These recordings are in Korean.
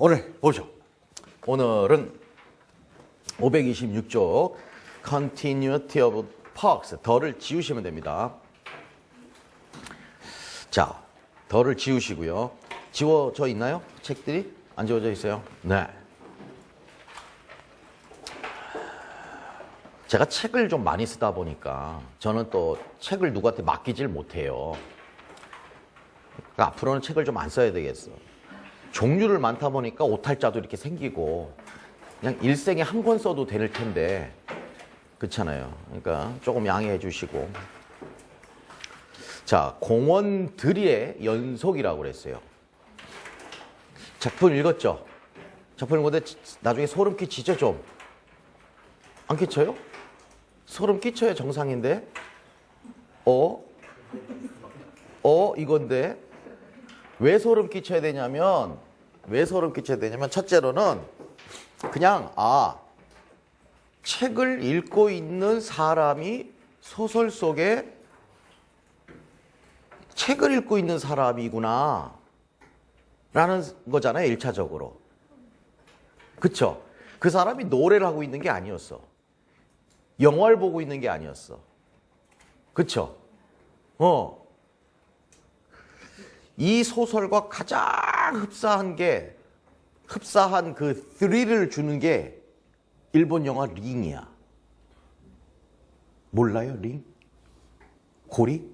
오늘 보죠. 오늘은 526쪽 Continuity of Parks 덜을 지우시면 됩니다. 자, 덜을 지우시고요. 지워져 있나요? 책들이 안 지워져 있어요? 네. 제가 책을 좀 많이 쓰다 보니까 저는 또 책을 누구한테 맡기질 못해요. 그러니까 앞으로는 책을 좀 안 써야 되겠어. 종류를 많다 보니까 오탈자도 이렇게 생기고 그냥 일생에 한 권 써도 될 텐데 그렇잖아요. 그러니까 조금 양해해 주시고 자 공원들의 연속이라고 그랬어요. 작품 읽었죠? 작품 읽었는데 나중에 소름 끼치죠 좀? 안 끼쳐요? 소름 끼쳐야 정상인데 어? 어 이건데 왜 소름 끼쳐야 되냐면 왜 소름 끼쳐야 되냐면 첫째로는 그냥 아 책을 읽고 있는 사람이 소설 속에 책을 읽고 있는 사람이구나 라는 거잖아요 일차적으로. 그쵸? 그 사람이 노래를 하고 있는 게 아니었어. 영화를 보고 있는 게 아니었어. 그쵸? 어 이 소설과 가장 흡사한 게 흡사한 그 스릴을 주는 게 일본 영화 링이야. 몰라요, 링? 고리?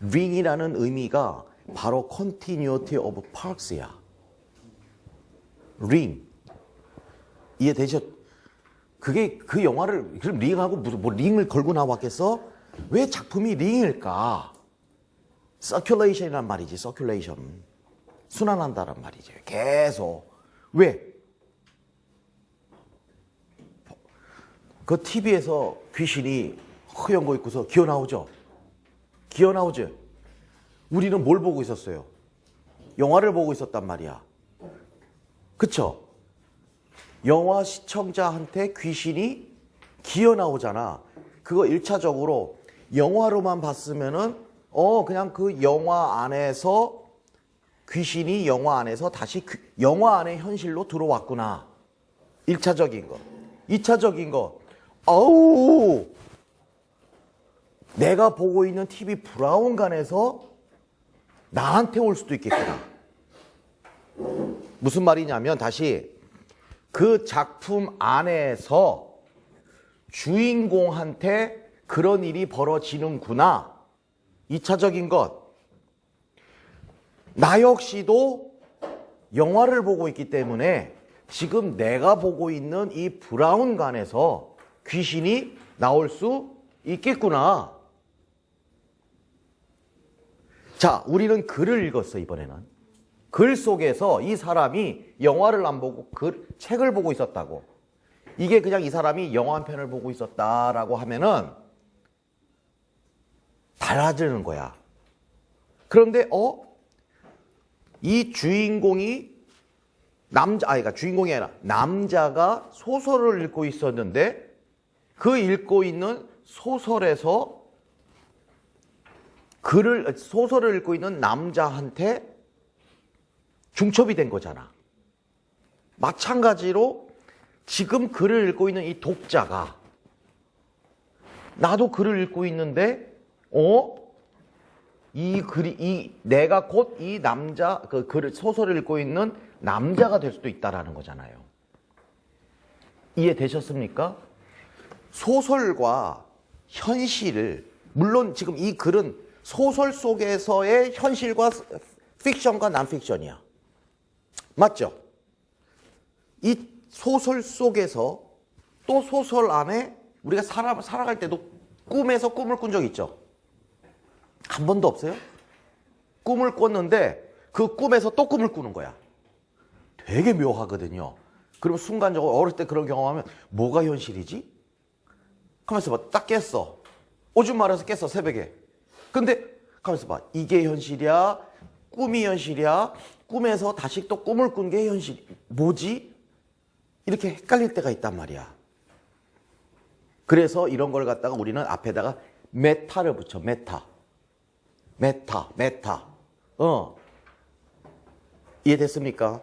링이라는 의미가 바로 continuity of parks야. 링. 이해되셨? 그게 그 영화를 그럼 링하고 무슨 뭐 링을 걸고 나왔겠어? 왜 작품이 링일까? 서큘레이션이란 말이지, 서큘레이션. 순환한다란 말이죠. 계속. 왜? 그 TV에서 귀신이 허연 거 입고서 기어 나오죠? 기어 나오죠? 우리는 뭘 보고 있었어요? 영화를 보고 있었단 말이야. 그쵸? 영화 시청자한테 귀신이 기어 나오잖아. 그거 일차적으로 영화로만 봤으면은 어 그냥 그 영화 안에서 귀신이 영화 안에서 다시 귀- 영화 안의 현실로 들어왔구나. 일차적인 거. 이차적인 거. 아우! 내가 보고 있는 TV 브라운관에서 나한테 올 수도 있겠구나. 무슨 말이냐면 다시 그 작품 안에서 주인공한테 그런 일이 벌어지는구나. 이차적인 것. 나 역시도 영화를 보고 있기 때문에 지금 내가 보고 있는 이 브라운관에서 귀신이 나올 수 있겠구나. 자, 우리는 글을 읽었어, 이번에는. 글 속에서 이 사람이 영화를 안 보고 글, 책을 보고 있었다고. 이게 그냥 이 사람이 영화 한 편을 보고 있었다라고 하면은 달라지는 거야. 그런데, 어? 이 주인공이 남자, 아니, 그러니까 주인공이 아니라 남자가 소설을 읽고 있었는데 그 읽고 있는 소설에서 글을, 소설을 읽고 있는 남자한테 중첩이 된 거잖아. 마찬가지로 지금 글을 읽고 있는 이 독자가 나도 글을 읽고 있는데, 어? 이 글이 이 내가 곧 이 남자 그 글을 소설을 읽고 있는 남자가 될 수도 있다라는 거잖아요. 이해되셨습니까? 소설과 현실을 물론 지금 이 글은 소설 속에서의 현실과 픽션과 난픽션이야. 맞죠? 이 소설 속에서 또 소설 안에 우리가 살아, 살아갈 때도 꿈에서 꿈을 꾼 적 있죠? 한 번도 없어요? 꿈을 꿨는데 그 꿈에서 또 꿈을 꾸는 거야. 되게 묘하거든요. 그럼 순간적으로 어릴 때 그런 경험하면 뭐가 현실이지? 가만있어 봐. 딱 깼어. 오줌 마려서 깼어, 새벽에. 근데 가만있어 봐. 이게 현실이야? 꿈이 현실이야? 꿈에서 다시 또 꿈을 꾼 게 현실. 뭐지? 이렇게 헷갈릴 때가 있단 말이야. 그래서 이런 걸 갖다가 우리는 앞에다가 메타를 붙여, 메타. 메타, 메타. 어. 이해됐습니까?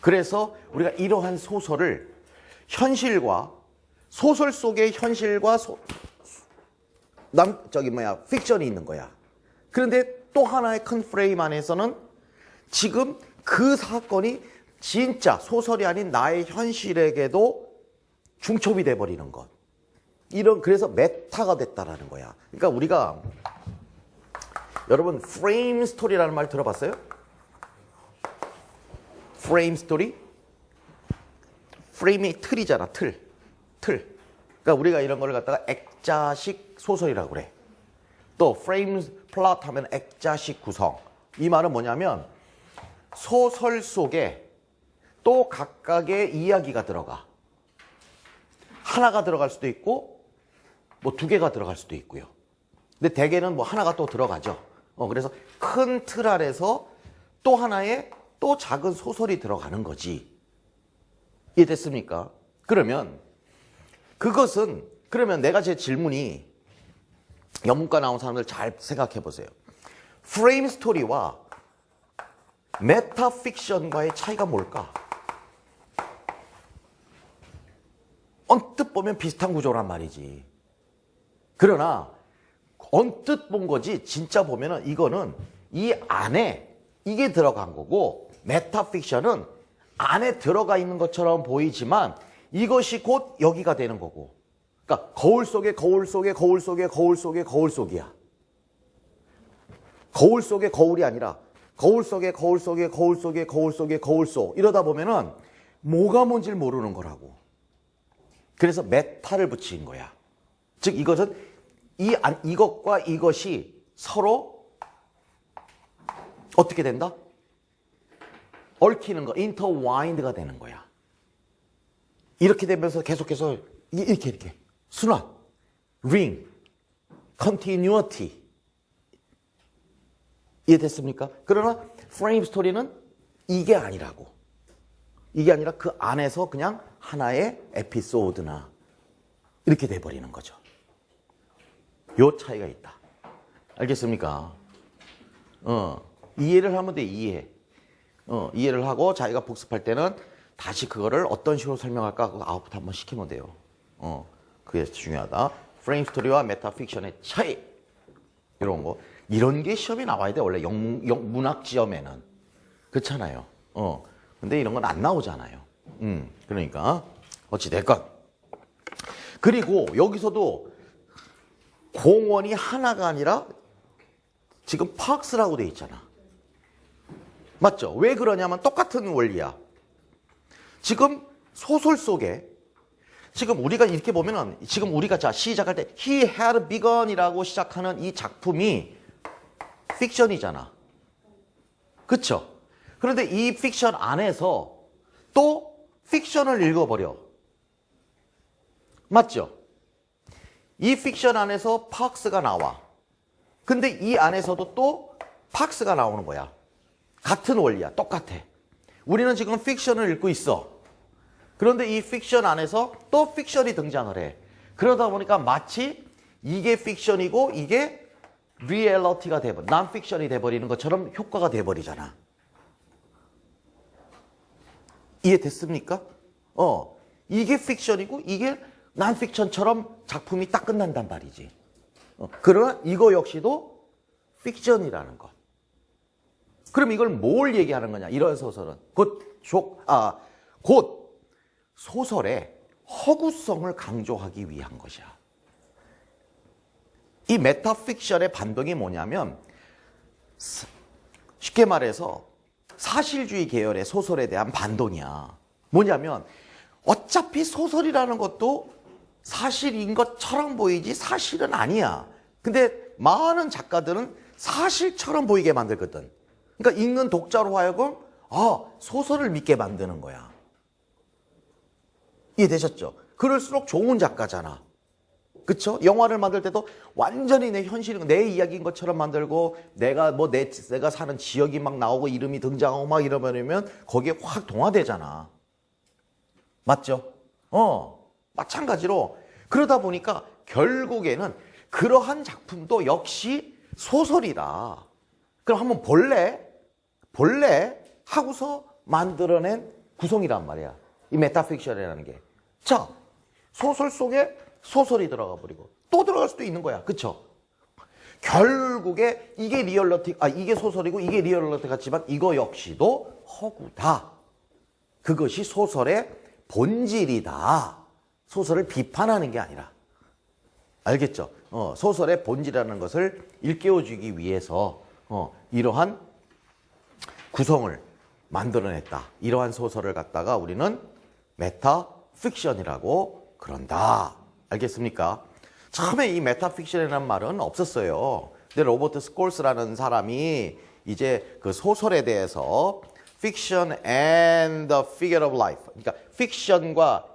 그래서 우리가 이러한 소설을 현실과 소설 속의 현실과 소- 남 저기 뭐야 픽션이 있는 거야. 그런데 또 하나의 큰 프레임 안에서는 지금 그 사건이 진짜 소설이 아닌 나의 현실에게도 중첩이 돼 버리는 것. 이런 그래서 메타가 됐다라는 거야. 그러니까 우리가 여러분 프레임 스토리라는 말 들어봤어요? 프레임 스토리? 프레임이 틀이잖아, 틀. 틀. 그러니까 우리가 이런 걸 갖다가 액자식 소설이라고 그래. 또 프레임 플롯 하면 액자식 구성. 이 말은 뭐냐면 소설 속에 또 각각의 이야기가 들어가. 하나가 들어갈 수도 있고 뭐 두 개가 들어갈 수도 있고요. 근데 대개는 뭐 하나가 또 들어가죠. 어, 그래서 큰 틀 아래서 또 하나의 또 작은 소설이 들어가는 거지. 이해됐습니까? 그러면 그것은 그러면 내가 제 질문이 영문과 나온 사람들 잘 생각해 보세요. 프레임 스토리와 메타 픽션과의 차이가 뭘까? 언뜻 보면 비슷한 구조란 말이지. 그러나 언뜻 본 거지 진짜 보면은 이거는 이 안에 이게 들어간 거고 메타픽션은 안에 들어가 있는 것처럼 보이지만 이것이 곧 여기가 되는 거고. 그러니까 거울 속에 거울 속에 거울 속에 거울 속에 거울 속이야. 거울 속에 거울이 아니라 거울 속에 거울 속에 거울 속에 거울 속에 거울 속. 이러다 보면은 뭐가 뭔지를 모르는 거라고. 그래서 메타를 붙인 거야. 즉 이것은 이 안, 이것과 이것이 서로 어떻게 된다? 얽히는 거, 인터와인드가 되는 거야. 이렇게 되면서 계속해서 이- 이렇게 이렇게 순환, ring, continuity 이해됐습니까? 그러나 프레임 스토리는 이게 아니라고. 이게 아니라 그 안에서 그냥 하나의 에피소드나 이렇게 돼버리는 거죠. 요 차이가 있다. 알겠습니까? 어, 이해를 하면 돼, 이해. 어, 이해를 하고 자기가 복습할 때는 다시 그거를 어떤 식으로 설명할까 그거 아웃풋 한번 시키면 돼요. 어, 그게 중요하다. 프레임 스토리와 메타픽션의 차이. 이런 거. 이런 게 시험에 나와야 돼, 원래 영, 영, 문학 지점에는. 그렇잖아요. 어, 근데 이런 건 안 나오잖아요. 음, 그러니까. 어찌됐건. 그리고 여기서도 공원이 하나가 아니라 지금 파크스라고 돼 있잖아. 맞죠? 왜 그러냐면 똑같은 원리야. 지금 소설 속에 지금 우리가 이렇게 보면은 지금 우리가 자 시작할 때 He had begun이라고 시작하는 이 작품이 픽션이잖아. 그쵸? 그런데 이 픽션 안에서 또 픽션을 읽어버려. 맞죠? 이 픽션 안에서 팍스가 나와. 근데 이 안에서도 또 팍스가 나오는 거야. 같은 원리야. 똑같아. 우리는 지금 픽션을 읽고 있어. 그런데 이 픽션 안에서 또 픽션이 등장을 해. 그러다 보니까 마치 이게 픽션이고 이게 리얼리티가 돼버려. 난 픽션이 돼버리는 것처럼 효과가 돼버리잖아. 이해됐습니까? 어. 이게 픽션이고 이게 난 픽션처럼 작품이 딱 끝난단 말이지. 어, 그러나 이거 역시도 픽션이라는 것. 그럼 이걸 뭘 얘기하는 거냐? 이런 소설은 곧, 조, 아, 곧 소설의 허구성을 강조하기 위한 것이야. 이 메타픽션의 반동이 뭐냐면 스- 쉽게 말해서 사실주의 계열의 소설에 대한 반동이야. 뭐냐면 어차피 소설이라는 것도 사실인 것처럼 보이지 사실은 아니야. 근데 많은 작가들은 사실처럼 보이게 만들거든. 그러니까 읽는 독자로 하여금 아 소설을 믿게 만드는 거야. 이해되셨죠? 그럴수록 좋은 작가잖아. 그쵸? 영화를 만들 때도 완전히 내 현실, 내 이야기인 것처럼 만들고, 내가 뭐, 내, 내가 사는 지역이 막 나오고, 이름이 등장하고 막 이러면, 거기에 확 동화되잖아. 맞죠? 어, 마찬가지로, 그러다 보니까 결국에는 그러한 작품도 역시 소설이다. 그럼 한번 볼래? 볼래? 하고서 만들어낸 구성이란 말이야. 이 메타픽션이라는 게. 자, 소설 속에 소설이 들어가 버리고 또 들어갈 수도 있는 거야. 그쵸? 결국에 이게 리얼러티, 아, 이게 소설이고 이게 리얼러티 같지만 이거 역시도 허구다. 그것이 소설의 본질이다. 소설을 비판하는 게 아니라. 알겠죠? 어, 소설의 본질이라는 것을 일깨워주기 위해서 어, 이러한 구성을 만들어냈다. 이러한 소설을 갖다가 우리는 메타 픽션이라고 그런다. 알겠습니까? 처음에 이 메타 픽션이라는 말은 없었어요. 근데 로버트 스콜스라는 사람이 이제 그 소설에 대해서 and the figure of life. 그러니까 픽션과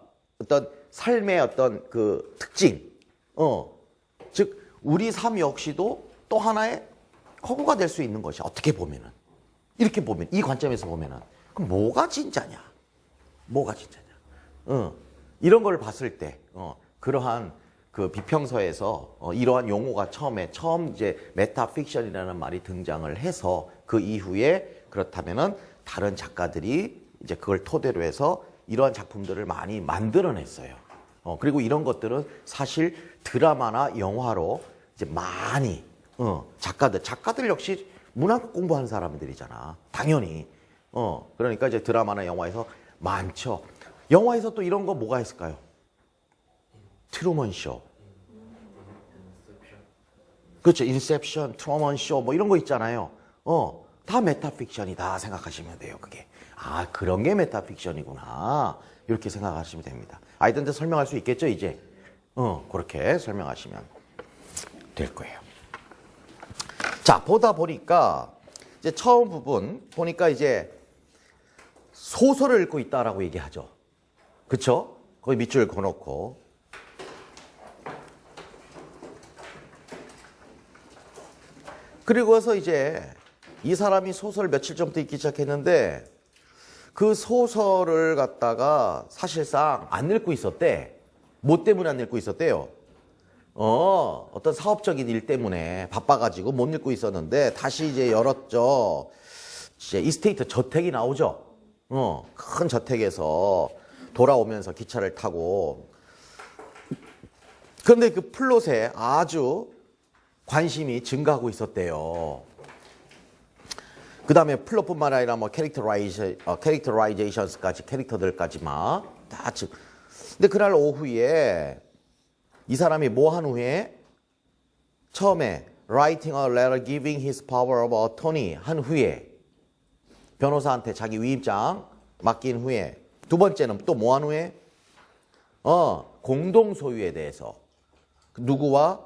어떤 삶의 어떤 그 특징, 어, 즉 우리 삶 역시도 또 하나의 허구가 될 수 있는 것이 어떻게 보면은. 이렇게 보면 이 관점에서 보면은. 그럼 뭐가 진짜냐? 뭐가 진짜냐? 어, 이런 걸 봤을 때 어, 그러한 그 비평서에서 어, 이러한 용어가 처음에 처음 이제 메타픽션이라는 말이 등장을 해서 그 이후에 그렇다면은 다른 작가들이 이제 그걸 토대로 해서 이러한 작품들을 많이 만들어냈어요. 어, 그리고 이런 것들은 사실 드라마나 영화로 이제 많이 어, 작가들 작가들 역시 문학 공부하는 사람들이잖아. 당연히. 어, 그러니까 이제 드라마나 영화에서 많죠. 영화에서 또 이런 거 뭐가 있을까요? 트루먼 쇼. 그렇죠. 인셉션, 트루먼 쇼, 뭐 이런 거 있잖아요. 어, 다 메타픽션이다 생각하시면 돼요. 그게. 아, 그런 게 메타픽션이구나. 이렇게 생각하시면 됩니다. 아이들한테 설명할 수 있겠죠, 이제? 어, 그렇게 설명하시면 될 거예요. 자, 보다 보니까 이제 처음 부분 보니까 이제 소설을 읽고 있다라고 얘기하죠. 그쵸? 거기 밑줄 그어놓고. 그리고 와서 이제 이 사람이 소설 며칠 전부터 읽기 시작했는데 그 소설을 갖다가 사실상 안 읽고 있었대. 뭐 때문에 안 읽고 있었대요? 어, 어떤 사업적인 일 때문에 바빠가지고 못 읽고 있었는데 다시 이제 열었죠. 이제 이스테이트 저택이 나오죠. 어, 큰 저택에서 돌아오면서 기차를 타고. 그런데 그 플롯에 아주 관심이 증가하고 있었대요. 그 다음에 플롯뿐만 아니라 뭐 캐릭터라이제, 어, 캐릭터라이제이션스까지 캐릭터들까지 막 다 즉. 근데 그날 오후에 이 사람이 뭐 한 후에 처음에 writing a letter giving his power of attorney 한 후에 변호사한테 자기 위임장 맡긴 후에 두 번째는 또 뭐 한 후에 어 공동 소유에 대해서 누구와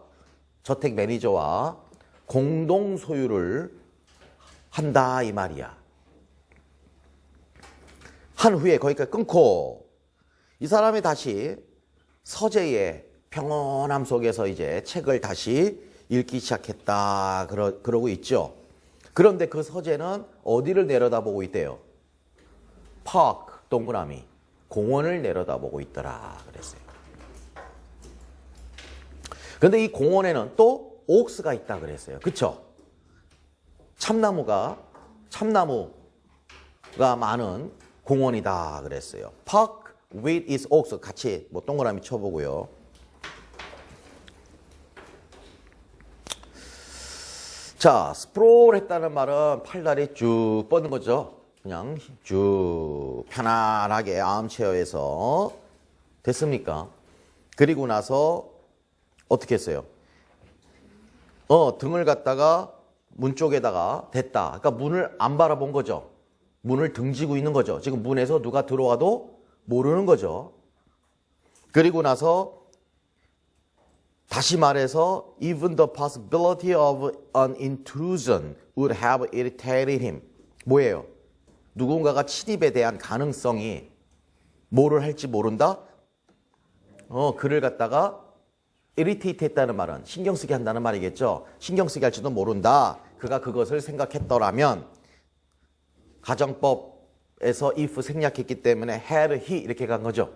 저택 매니저와 공동 소유를 한다 이 말이야. 한 후에 거기까지 끊고 이 사람이 다시 서재의 평온함 속에서 이제 책을 다시 읽기 시작했다 그러, 그러고 있죠. 그런데 그 서재는 어디를 내려다보고 있대요? 파크 동그라미 공원을 내려다보고 있더라 그랬어요. 그런데 이 공원에는 또 옥스가 있다 그랬어요. 그쵸? 참나무가 참나무가 많은 공원이다 그랬어요. Park with its oaks 같이 뭐 동그라미 쳐보고요. 자, 스프롤 했다는 말은 팔다리 쭉 뻗는 거죠. 그냥 쭉 편안하게 아음체어에서 됐습니까? 그리고 나서 어떻게 했어요? 어, 등을 갖다가 문 쪽에다가 댔다. 그러니까 문을 안 바라본 거죠. 문을 등지고 있는 거죠. 지금 문에서 누가 들어와도 모르는 거죠. 그리고 나서 다시 말해서 even the possibility of an intrusion would have irritated him. 뭐예요? 누군가가 침입에 대한 가능성이 뭐를 할지 모른다? 어, 그를 갖다가 irritate 했다는 말은 신경 쓰게 한다는 말이겠죠. 신경 쓰게 할지도 모른다. 그가 그것을 생각했더라면 가정법에서 if 생략했기 때문에 had he 이렇게 간 거죠.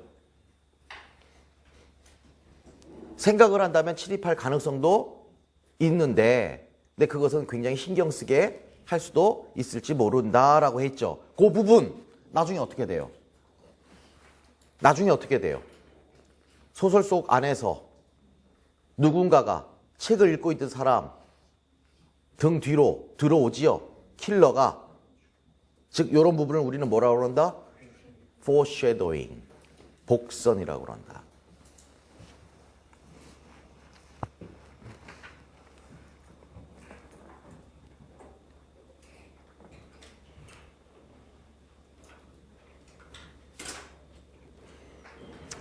생각을 한다면 침입할 가능성도 있는데 근데 그것은 굉장히 신경 쓰게 할 수도 있을지 모른다라고 했죠. 그 부분 나중에 어떻게 돼요? 나중에 어떻게 돼요? 소설 속 안에서 누군가가 책을 읽고 있던 사람 등 뒤로 들어오지요. 킬러가 즉 이런 부분을 우리는 뭐라고 그런다? foreshadowing 복선이라고 그런다.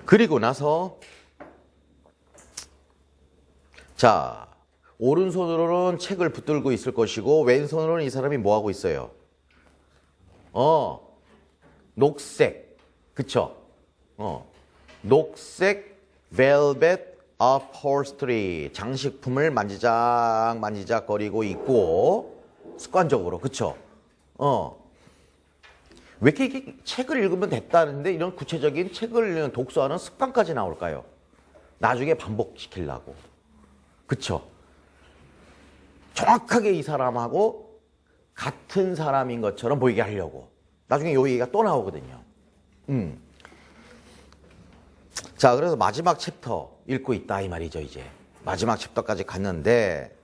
그리고 나서 자 오른손으로는 책을 붙들고 있을 것이고 왼손으로는 이 사람이 뭐 하고 있어요? 어 녹색 그쵸? 어 녹색 velvet upholstery 장식품을 만지작 만지작거리고 있고 습관적으로 그쵸? 어 왜 이렇게 책을 읽으면 됐다는데 이런 구체적인 책을 읽는 독서하는 습관까지 나올까요? 나중에 반복시키려고. 그쵸? 정확하게 이 사람하고 같은 사람인 것처럼 보이게 하려고. 나중에 요 얘기가 또 나오거든요. 음. 자, 그래서 마지막 챕터 읽고 있다 이 말이죠, 이제. 마지막 챕터까지 갔는데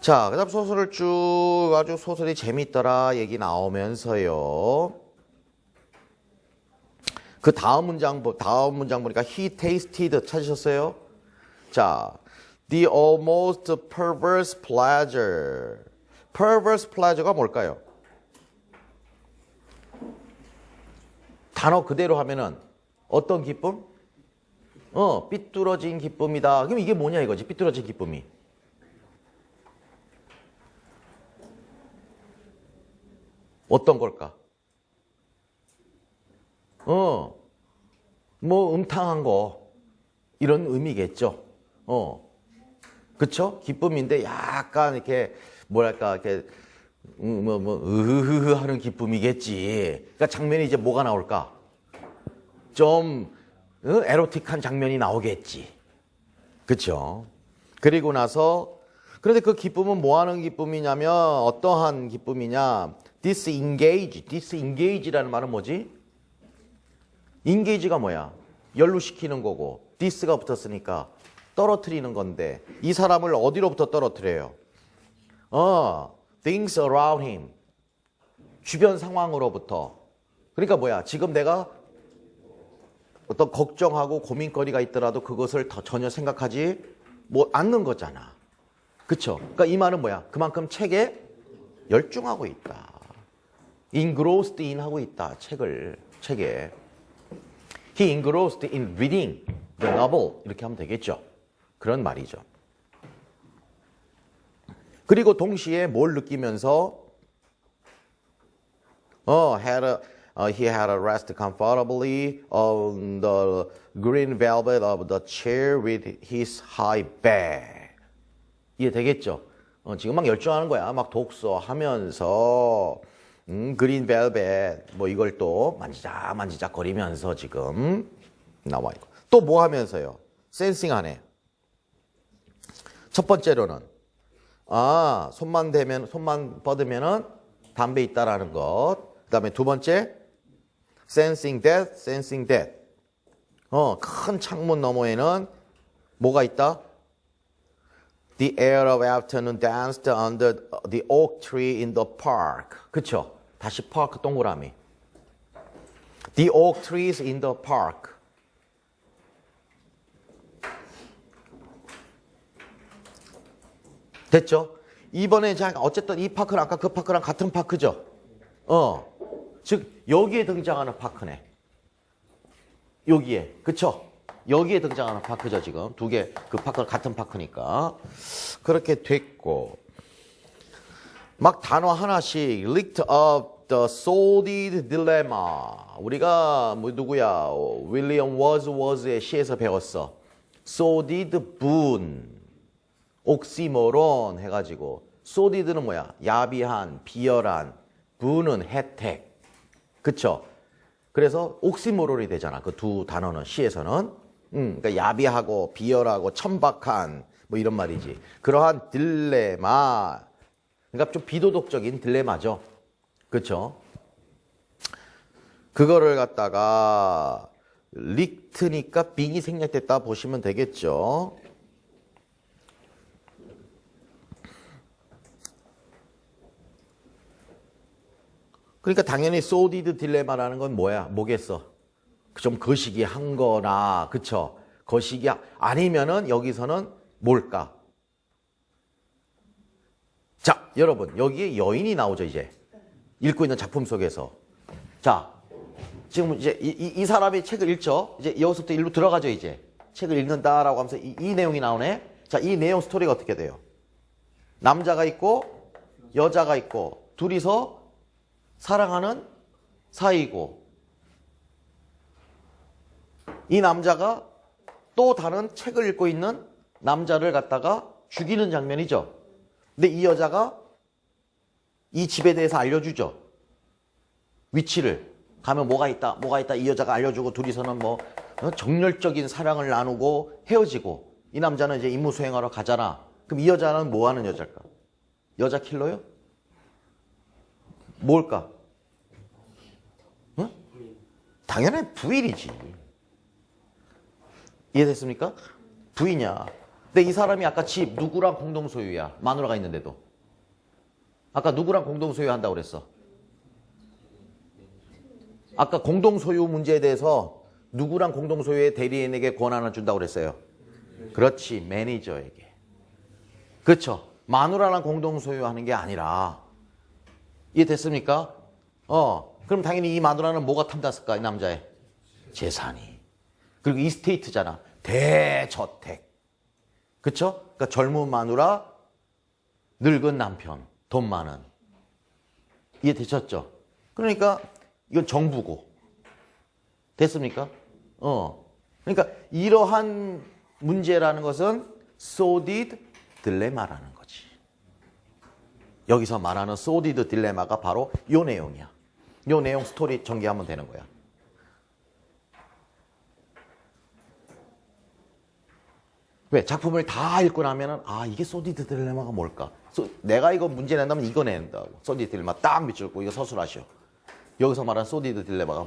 자, 그다음 소설을 쭉 아주 소설이 재밌더라 얘기 나오면서요. 그 다음 문장 보- 다음 문장 보니까 he tasted 찾으셨어요? 자, the almost perverse pleasure. perverse pleasure가 뭘까요? 단어 그대로 하면은 어떤 기쁨? 어, 삐뚤어진 기쁨이다. 그럼 이게 뭐냐 이거지? 삐뚤어진 기쁨이. 어떤 걸까? 어, 뭐 음탕한 거 이런 의미겠죠. 어, 그쵸? 기쁨인데 약간 이렇게 뭐랄까 이렇게 음, 뭐, 뭐, 으흐흐 하는 기쁨이겠지. 그러니까 장면이 이제 뭐가 나올까? 좀 어? 에로틱한 장면이 나오겠지. 그쵸? 그리고 나서 그런데 그 기쁨은 뭐 하는 기쁨이냐면 어떠한 기쁨이냐? disengage. disengage라는 말은 뭐지? engage가 뭐야? 연루시키는 거고 dis가 붙었으니까 떨어뜨리는 건데 이 사람을 어디로부터 떨어뜨려요? 어, things around him. 주변 상황으로부터. 그러니까 뭐야? 지금 내가 어떤 걱정하고 고민거리가 있더라도 그것을 더 전혀 생각하지 뭐 않는 거잖아. 그쵸? 그러니까 이 말은 뭐야? 그만큼 책에 열중하고 있다. engrossed in 하고 있다. 책을, 책에. He engrossed in reading the novel. 이렇게 하면 되겠죠. 그런 말이죠. 그리고 동시에 뭘 느끼면서 어, had a, uh, he had a rest comfortably on the green velvet of the chair with his high back. 이해 되겠죠? 어, 지금 막 열중하는 거야. 막 독서하면서 음, 그린 벨벳 뭐 이걸 또 만지작 만지작 거리면서 지금 나와 있고 또 뭐 하면서요? 센싱하네. 첫 번째로는 아 손만 대면 손만 뻗으면은 담배 있다라는 것. 그다음에 두 번째 sensing that, sensing that. 어, 큰 창문 너머에는 뭐가 있다? The air of afternoon danced under the oak tree in the park. 그쵸? 다시 park 동그라미. The oak trees in the park. 됐죠? 이번에 자 어쨌든 이 파크는 아까 그 파크랑 같은 파크죠? 어. 즉 여기에 등장하는 파크네. 여기에. 그쵸? 여기에 등장하는 파크죠, 지금. 두 개, 그 파크 같은 파크니까. 그렇게 됐고. 막 단어 하나씩, licked up the sordid dilemma. 우리가, 뭐, 누구야, 윌리엄 워즈워즈의 시에서 배웠어. sordid boon. 옥시모론 해가지고. sordid는 뭐야? 야비한, 비열한. boon은 혜택. 그쵸? 그래서 옥시모론이 되잖아. 그 두 단어는 시에서는. 음, 그러니까 야비하고 비열하고 천박한 뭐 이런 말이지. 그러한 딜레마. 그러니까 좀 비도덕적인 딜레마죠. 그렇죠? 그거를 갖다가 리트니까 빙이 생략됐다 보시면 되겠죠. 그러니까 당연히 소디드 딜레마라는 건 뭐야? 뭐겠어? 좀 거시기 한 거나, 그쵸? 거시기, 하- 아니면은 여기서는 뭘까? 자, 여러분, 여기에 여인이 나오죠, 이제. 읽고 있는 작품 속에서. 자, 지금 이제 이, 이- 이 사람이 책을 읽죠? 이제 여기서부터 일로 들어가죠, 이제. 책을 읽는다라고 하면서 이, 이 내용이 나오네? 자, 이 내용 스토리가 어떻게 돼요? 남자가 있고, 여자가 있고, 둘이서 사랑하는 사이고, 이 남자가 또 다른 책을 읽고 있는 남자를 갖다가 죽이는 장면이죠. 근데 이 여자가 이 집에 대해서 알려주죠. 위치를. 가면 뭐가 있다, 뭐가 있다, 이 여자가 알려주고 둘이서는 뭐 어, 정열적인 사랑을 나누고 헤어지고 이 남자는 이제 임무 수행하러 가잖아. 그럼 이 여자는 뭐 하는 여자일까? 여자 킬러요? 뭘까? 응? 당연히 부인이지. 이해됐습니까? 부인이야. 근데 이 사람이 아까 집 누구랑 공동 소유야? 마누라가 있는데도. 아까 누구랑 공동 소유한다고 그랬어? 아까 공동 소유 문제에 대해서 누구랑 공동 소유의 대리인에게 권한을 준다고 그랬어요? 그렇지, 매니저에게. 그렇죠. 마누라랑 공동 소유하는 게 아니라 이해됐습니까? 어, 그럼 당연히 이 마누라는 뭐가 탐났을까, 이 남자의? 재산이. 그리고 이스테이트잖아. 대저택. 그쵸? 그러니까 젊은 마누라, 늙은 남편, 돈 많은. 이해되셨죠? 그러니까 이건 정부고. 됐습니까? 어. 그러니까 이러한 문제라는 것은 소디드 딜레마라는 거지. 여기서 말하는 소디드 딜레마가 바로 이 내용이야. 이 내용 스토리 전개하면 되는 거야. 왜? 작품을 다 읽고 나면은, 아, 이게 소디드 딜레마가 뭘까? 소- 내가 이거 문제 낸다면 이거 낸다고. 소디드 딜레마 딱 밑줄 고 이거 서술하시오. 여기서 말하는 소디드 딜레마가